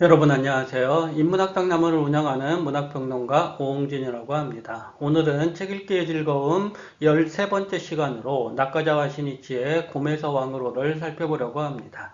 여러분 안녕하세요. 인문학당 나무를 운영하는 문학평론가 오홍진이라고 합니다. 오늘은 책 읽기의 즐거움 13번째 시간으로 낙가자와 신이치의 곰에서 왕으로를 살펴보려고 합니다.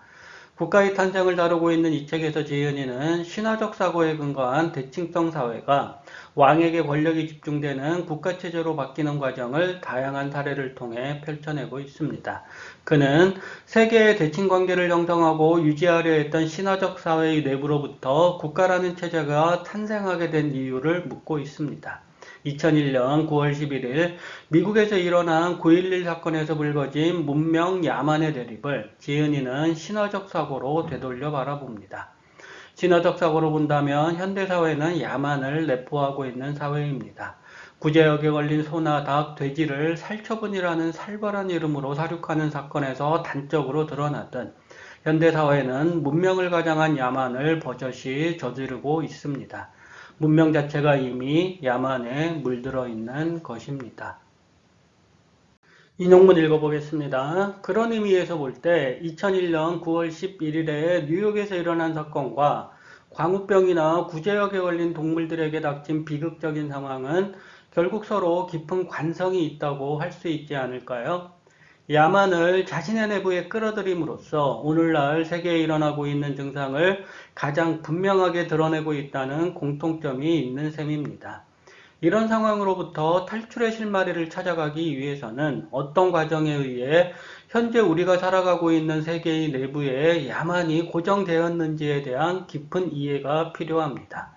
국가의 탄생을 다루고 있는 이 책에서 지은이는 신화적 사고에 근거한 대칭성 사회가 왕에게 권력이 집중되는 국가체제로 바뀌는 과정을 다양한 사례를 통해 펼쳐내고 있습니다. 그는 세계의 대칭 관계를 형성하고 유지하려 했던 신화적 사회의 내부로부터 국가라는 체제가 탄생하게 된 이유를 묻고 있습니다. 2001년 9월 11일 미국에서 일어난 9.11 사건에서 불거진 문명 야만의 대립을 지은이는 신화적 사고로 되돌려 바라봅니다. 신화적 사고로 본다면 현대사회는 야만을 내포하고 있는 사회입니다. 구제역에 걸린 소나 닭, 돼지를 살처분이라는 살벌한 이름으로 사륙하는 사건에서 단적으로 드러났던 현대사회는 문명을 가장한 야만을 버젓이 저지르고 있습니다. 문명 자체가 이미 야만에 물들어 있는 것입니다. 인용문 읽어보겠습니다. 그런 의미에서 볼 때 2001년 9월 11일에 뉴욕에서 일어난 사건과 광우병이나 구제역에 걸린 동물들에게 닥친 비극적인 상황은 결국 서로 깊은 관성이 있다고 할 수 있지 않을까요? 야만을 자신의 내부에 끌어들임으로써 오늘날 세계에 일어나고 있는 증상을 가장 분명하게 드러내고 있다는 공통점이 있는 셈입니다. 이런 상황으로부터 탈출의 실마리를 찾아가기 위해서는 어떤 과정에 의해 현재 우리가 살아가고 있는 세계의 내부에 야만이 고정되었는지에 대한 깊은 이해가 필요합니다.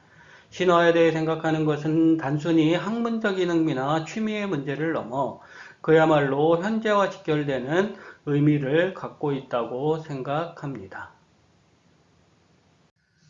신화에 대해 생각하는 것은 단순히 학문적인 흥미나 취미의 문제를 넘어 그야말로 현재와 직결되는 의미를 갖고 있다고 생각합니다.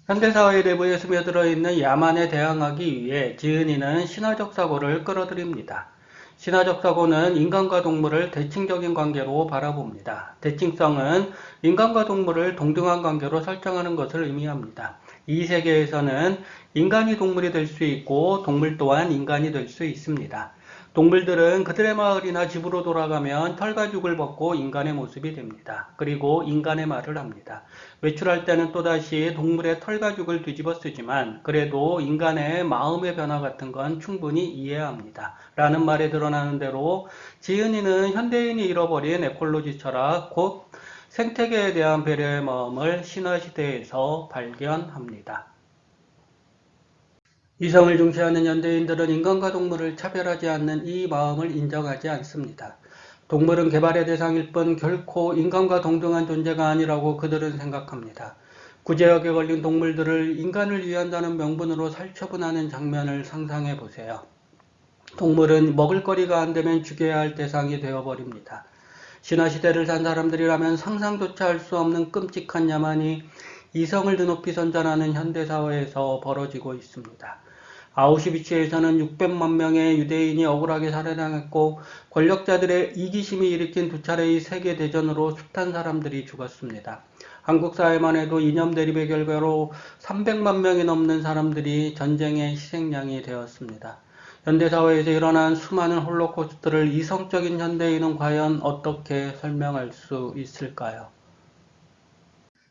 현대사회 내부에 스며들어 있는 야만에 대항하기 위해 지은이는 신화적 사고를 끌어들입니다. 신화적 사고는 인간과 동물을 대칭적인 관계로 바라봅니다. 대칭성은 인간과 동물을 동등한 관계로 설정하는 것을 의미합니다. 이 세계에서는 인간이 동물이 될 수 있고 동물 또한 인간이 될 수 있습니다. 동물들은 그들의 마을이나 집으로 돌아가면 털가죽을 벗고 인간의 모습이 됩니다. 그리고 인간의 말을 합니다. 외출할 때는 또다시 동물의 털가죽을 뒤집어 쓰지만 그래도 인간의 마음의 변화 같은 건 충분히 이해합니다. 라는 말에 드러나는 대로 지은이는 현대인이 잃어버린 에콜로지 철학 곧 생태계에 대한 배려의 마음을 신화시대에서 발견합니다. 이성을 중시하는 현대인들은 인간과 동물을 차별하지 않는 이 마음을 인정하지 않습니다. 동물은 개발의 대상일 뿐 결코 인간과 동등한 존재가 아니라고 그들은 생각합니다. 구제역에 걸린 동물들을 인간을 위한다는 명분으로 살처분하는 장면을 상상해 보세요. 동물은 먹을거리가 안 되면 죽여야 할 대상이 되어버립니다. 신화시대를 산 사람들이라면 상상조차 할 수 없는 끔찍한 야만이 이성을 드높이 선전하는 현대사회에서 벌어지고 있습니다. 아우슈비츠에서는 600만 명의 유대인이 억울하게 살해당했고 권력자들의 이기심이 일으킨 두 차례의 세계 대전으로 숱한 사람들이 죽었습니다. 한국 사회만 해도 이념 대립의 결과로 300만 명이 넘는 사람들이 전쟁의 희생양이 되었습니다. 현대 사회에서 일어난 수많은 홀로코스트를 이성적인 현대인은 과연 어떻게 설명할 수 있을까요?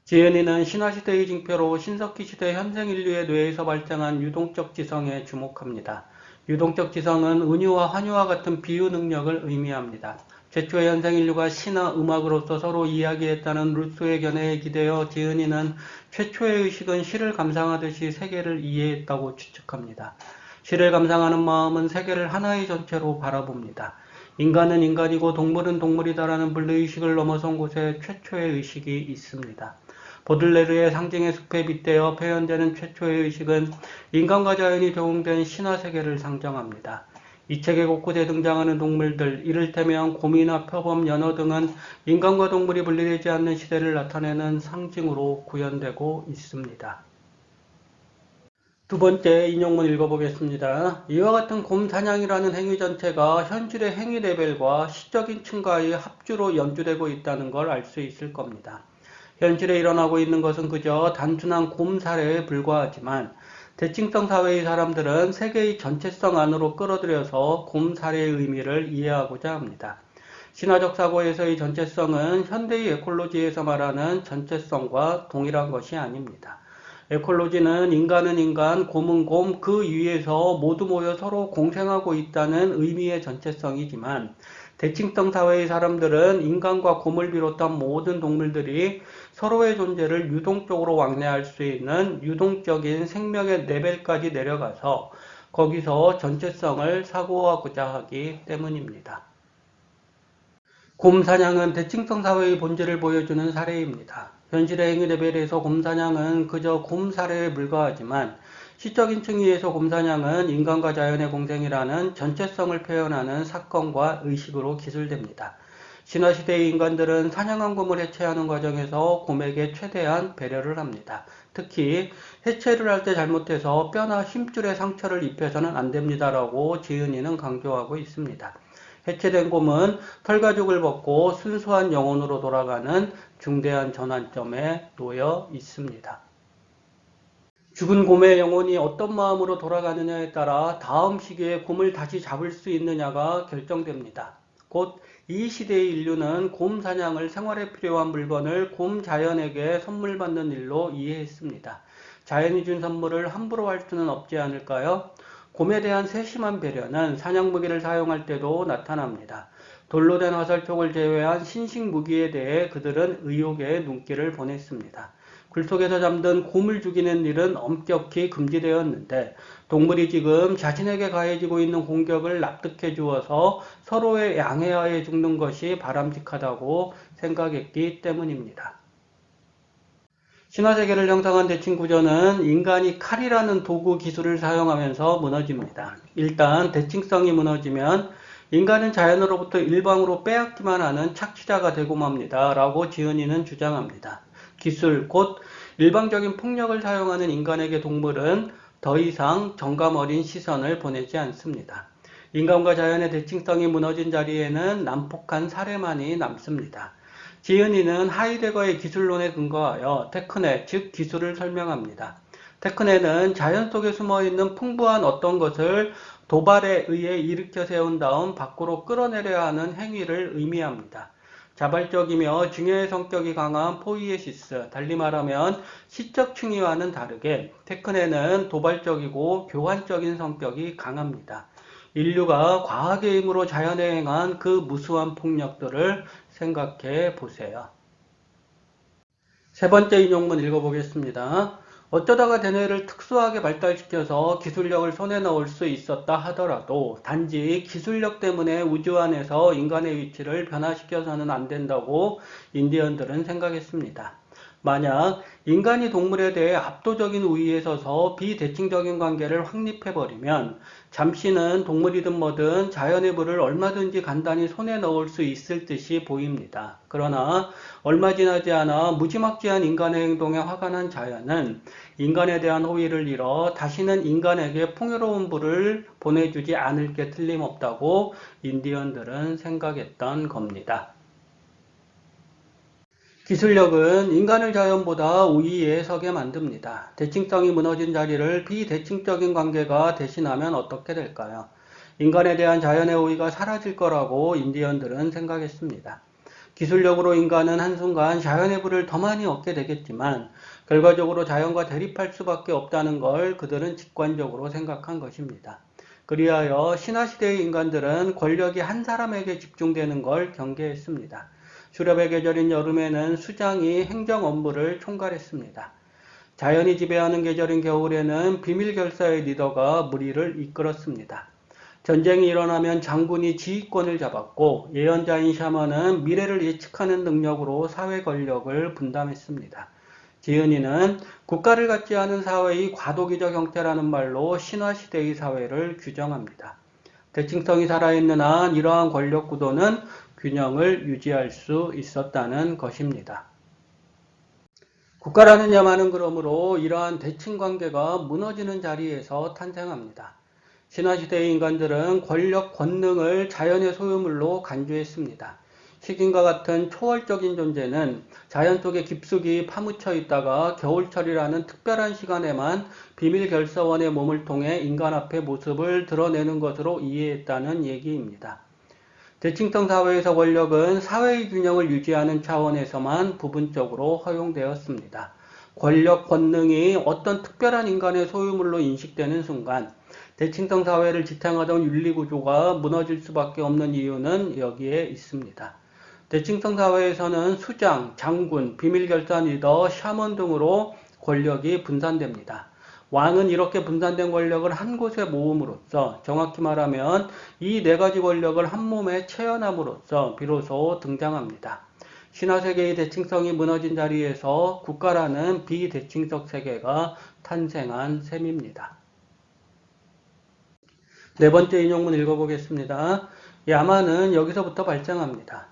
지은이는 신화시대의 징표로 신석기 시대 현생 인류의 뇌에서 발생한 유동적 지성에 주목합니다. 유동적 지성은 은유와 환유와 같은 비유 능력을 의미합니다. 최초의 현생 인류가 신화 음악으로서 서로 이야기했다는 루소의 견해에 기대어 지은이는 최초의 의식은 시를 감상하듯이 세계를 이해했다고 추측합니다. 시를 감상하는 마음은 세계를 하나의 전체로 바라봅니다. 인간은 인간이고 동물은 동물이다라는 분類의식을 넘어선 곳에 최초의 의식이 있습니다. 보들레르의 상징의 숲에 빗대어 표현되는 최초의 의식은 인간과 자연이 조응된 신화 세계를 상정합니다. 이 책의 곳곳에 등장하는 동물들, 이를테면 곰이나 표범, 연어 등은 인간과 동물이 분리되지 않는 시대를 나타내는 상징으로 구현되고 있습니다. 두 번째 인용문 읽어보겠습니다. 이와 같은 곰 사냥이라는 행위 전체가 현실의 행위 레벨과 시적인 층과의 합주로 연주되고 있다는 걸 알 수 있을 겁니다. 현실에 일어나고 있는 것은 그저 단순한 곰 사례에 불과하지만 대칭성 사회의 사람들은 세계의 전체성 안으로 끌어들여서 곰 사례의 의미를 이해하고자 합니다. 신화적 사고에서의 전체성은 현대의 에콜로지에서 말하는 전체성과 동일한 것이 아닙니다. 에콜로지는 인간은 인간, 곰은 곰, 그 위에서 모두 모여 서로 공생하고 있다는 의미의 전체성이지만 대칭성 사회의 사람들은 인간과 곰을 비롯한 모든 동물들이 서로의 존재를 유동적으로 왕래할 수 있는 유동적인 생명의 레벨까지 내려가서 거기서 전체성을 사고하고자 하기 때문입니다. 곰 사냥은 대칭성 사회의 본질을 보여주는 사례입니다. 현실의 행위 레벨에서 곰 사냥은 그저 곰 사례에 불과하지만 시적인 층위에서 곰 사냥은 인간과 자연의 공생이라는 전체성을 표현하는 사건과 의식으로 기술됩니다. 신화시대의 인간들은 사냥한 곰을 해체하는 과정에서 곰에게 최대한 배려를 합니다. 특히 해체를 할 때 잘못해서 뼈나 힘줄에 상처를 입혀서는 안 됩니다라고 지은이는 강조하고 있습니다. 해체된 곰은 털가죽을 벗고 순수한 영혼으로 돌아가는 중대한 전환점에 놓여 있습니다. 죽은 곰의 영혼이 어떤 마음으로 돌아가느냐에 따라 다음 시기에 곰을 다시 잡을 수 있느냐가 결정됩니다. 곧 이 시대의 인류는 곰 사냥을 생활에 필요한 물건을 곰 자연에게 선물 받는 일로 이해했습니다. 자연이 준 선물을 함부로 할 수는 없지 않을까요? 곰에 대한 세심한 배려는 사냥 무기를 사용할 때도 나타납니다. 돌로 된 화살촉을 제외한 신식 무기에 대해 그들은 의혹의 눈길을 보냈습니다. 굴 속에서 잠든 곰을 죽이는 일은 엄격히 금지되었는데 동물이 지금 자신에게 가해지고 있는 공격을 납득해 주어서 서로의 양해하에 죽는 것이 바람직하다고 생각했기 때문입니다. 신화세계를 형성한 대칭 구조는 인간이 칼이라는 도구 기술을 사용하면서 무너집니다. 일단 대칭성이 무너지면 인간은 자연으로부터 일방으로 빼앗기만 하는 착취자가 되고 맙니다. 라고 지은이는 주장합니다. 기술, 곧 일방적인 폭력을 사용하는 인간에게 동물은 더 이상 정감 어린 시선을 보내지 않습니다. 인간과 자연의 대칭성이 무너진 자리에는 난폭한 사례만이 남습니다. 지은이는 하이데거의 기술론에 근거하여 테크네, 즉 기술을 설명합니다. 테크네는 자연 속에 숨어 있는 풍부한 어떤 것을 도발에 의해 일으켜 세운 다음 밖으로 끌어내려야 하는 행위를 의미합니다. 자발적이며 중요의 성격이 강한 포이에시스, 달리 말하면 시적 층위와는 다르게 테크네는 도발적이고 교환적인 성격이 강합니다. 인류가 과학의 힘으로 자연에 행한 그 무수한 폭력들을 생각해 보세요. 세 번째 인용문 읽어보겠습니다. 어쩌다가 대뇌를 특수하게 발달시켜서 기술력을 손에 넣을 수 있었다 하더라도 단지 기술력 때문에 우주 안에서 인간의 위치를 변화시켜서는 안 된다고 인디언들은 생각했습니다. 만약 인간이 동물에 대해 압도적인 우위에 서서 비대칭적인 관계를 확립해버리면 잠시는 동물이든 뭐든 자연의 부를 얼마든지 간단히 손에 넣을 수 있을 듯이 보입니다. 그러나 얼마 지나지 않아 무지막지한 인간의 행동에 화가 난 자연은 인간에 대한 호의를 잃어 다시는 인간에게 풍요로운 부를 보내주지 않을 게 틀림없다고 인디언들은 생각했던 겁니다. 기술력은 인간을 자연보다 우위에 서게 만듭니다. 대칭성이 무너진 자리를 비대칭적인 관계가 대신하면 어떻게 될까요? 인간에 대한 자연의 우위가 사라질 거라고 인디언들은 생각했습니다. 기술력으로 인간은 한순간 자연의 부를 더 많이 얻게 되겠지만 결과적으로 자연과 대립할 수밖에 없다는 걸 그들은 직관적으로 생각한 것입니다. 그리하여 신화시대의 인간들은 권력이 한 사람에게 집중되는 걸 경계했습니다. 수렵의 계절인 여름에는 수장이 행정 업무를 총괄했습니다. 자연이 지배하는 계절인 겨울에는 비밀 결사의 리더가 무리를 이끌었습니다. 전쟁이 일어나면 장군이 지휘권을 잡았고 예언자인 샤먼은 미래를 예측하는 능력으로 사회 권력을 분담했습니다. 지은이는 국가를 갖지 않은 사회의 과도기적 형태라는 말로 신화시대의 사회를 규정합니다. 대칭성이 살아있는 한 이러한 권력 구도는 균형을 유지할 수 있었다는 것입니다. 국가라는 야만은 그러므로 이러한 대칭 관계가 무너지는 자리에서 탄생합니다. 신화시대의 인간들은 권력, 권능을 자연의 소유물로 간주했습니다. 식인과 같은 초월적인 존재는 자연 속에 깊숙이 파묻혀 있다가 겨울철이라는 특별한 시간에만 비밀 결사원의 몸을 통해 인간 앞에 모습을 드러내는 것으로 이해했다는 얘기입니다. 대칭성 사회에서 권력은 사회의 균형을 유지하는 차원에서만 부분적으로 허용되었습니다. 권력, 권능이 어떤 특별한 인간의 소유물로 인식되는 순간 대칭성 사회를 지탱하던 윤리구조가 무너질 수밖에 없는 이유는 여기에 있습니다. 대칭성 사회에서는 수장, 장군, 비밀결산 리더, 샤먼 등으로 권력이 분산됩니다. 왕은 이렇게 분산된 권력을 한 곳에 모음으로써 정확히 말하면 이 네 가지 권력을 한 몸에 체현함으로써 비로소 등장합니다. 신화 세계의 대칭성이 무너진 자리에서 국가라는 비대칭적 세계가 탄생한 셈입니다. 네 번째 인용문 읽어보겠습니다. 야만은 여기서부터 발생합니다.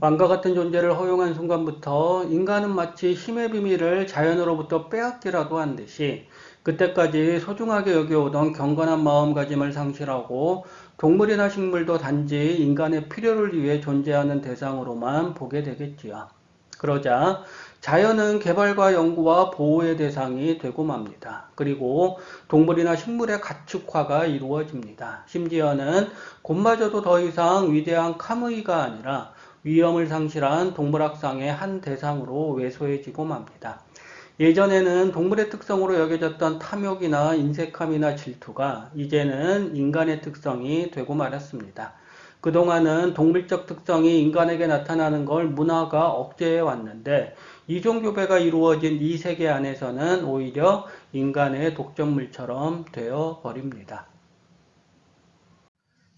왕과 같은 존재를 허용한 순간부터 인간은 마치 힘의 비밀을 자연으로부터 빼앗기라도 한 듯이 그때까지 소중하게 여겨오던 경건한 마음가짐을 상실하고 동물이나 식물도 단지 인간의 필요를 위해 존재하는 대상으로만 보게 되겠지요. 그러자 자연은 개발과 연구와 보호의 대상이 되고 맙니다. 그리고 동물이나 식물의 가축화가 이루어집니다. 심지어는 곰마저도 더 이상 위대한 카무이가 아니라 위험을 상실한 동물학상의 한 대상으로 왜소해지고 맙니다. 예전에는 동물의 특성으로 여겨졌던 탐욕이나 인색함이나 질투가 이제는 인간의 특성이 되고 말았습니다. 그동안은 동물적 특성이 인간에게 나타나는 걸 문화가 억제해 왔는데 이종교배가 이루어진 이 세계 안에서는 오히려 인간의 독점물처럼 되어 버립니다.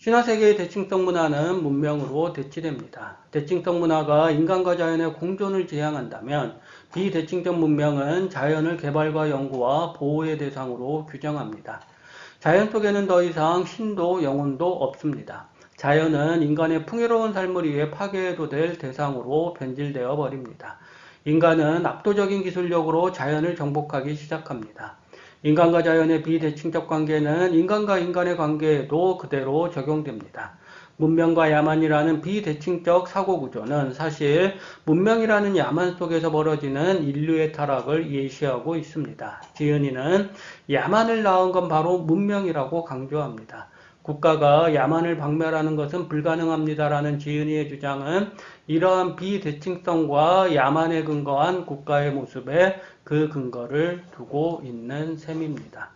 신화세계의 대칭성 문화는 문명으로 대치됩니다. 대칭성 문화가 인간과 자연의 공존을 지향한다면 비대칭적 문명은 자연을 개발과 연구와 보호의 대상으로 규정합니다. 자연 속에는 더 이상 신도 영혼도 없습니다. 자연은 인간의 풍요로운 삶을 위해 파괴해도 될 대상으로 변질되어 버립니다. 인간은 압도적인 기술력으로 자연을 정복하기 시작합니다. 인간과 자연의 비대칭적 관계는 인간과 인간의 관계에도 그대로 적용됩니다. 문명과 야만이라는 비대칭적 사고 구조는 사실 문명이라는 야만 속에서 벌어지는 인류의 타락을 예시하고 있습니다. 지은이는 야만을 낳은 건 바로 문명이라고 강조합니다. 국가가 야만을 박멸하는 것은 불가능합니다라는 지은이의 주장은 이러한 비대칭성과 야만에 근거한 국가의 모습에 그 근거를 두고 있는 셈입니다.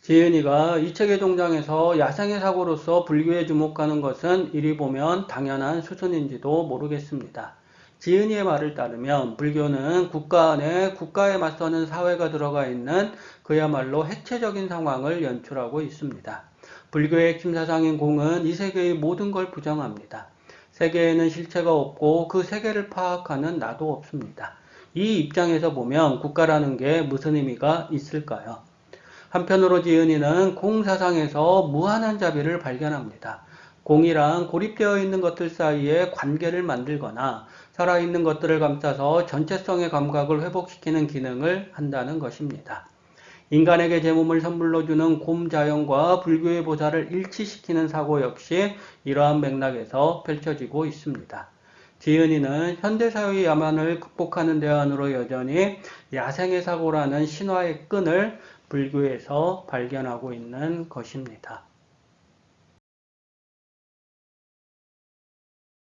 지은이가 이 책의 종장에서 야생의 사고로서 불교에 주목하는 것은 이리 보면 당연한 수순인지도 모르겠습니다. 지은이의 말을 따르면 불교는 국가 안에 국가에 맞서는 사회가 들어가 있는 그야말로 해체적인 상황을 연출하고 있습니다. 불교의 핵심 사상인 공은 이 세계의 모든 걸 부정합니다. 세계에는 실체가 없고 그 세계를 파악하는 나도 없습니다. 이 입장에서 보면 국가라는 게 무슨 의미가 있을까요? 한편으로 지은이는 공사상에서 무한한 자비를 발견합니다. 공이랑 고립되어 있는 것들 사이에 관계를 만들거나 살아있는 것들을 감싸서 전체성의 감각을 회복시키는 기능을 한다는 것입니다. 인간에게 제 몸을 선물로 주는 곰자연과 불교의 보살을 일치시키는 사고 역시 이러한 맥락에서 펼쳐지고 있습니다. 지은이는 현대사회의 야만을 극복하는 대안으로 여전히 야생의 사고라는 신화의 끈을 불교에서 발견하고 있는 것입니다.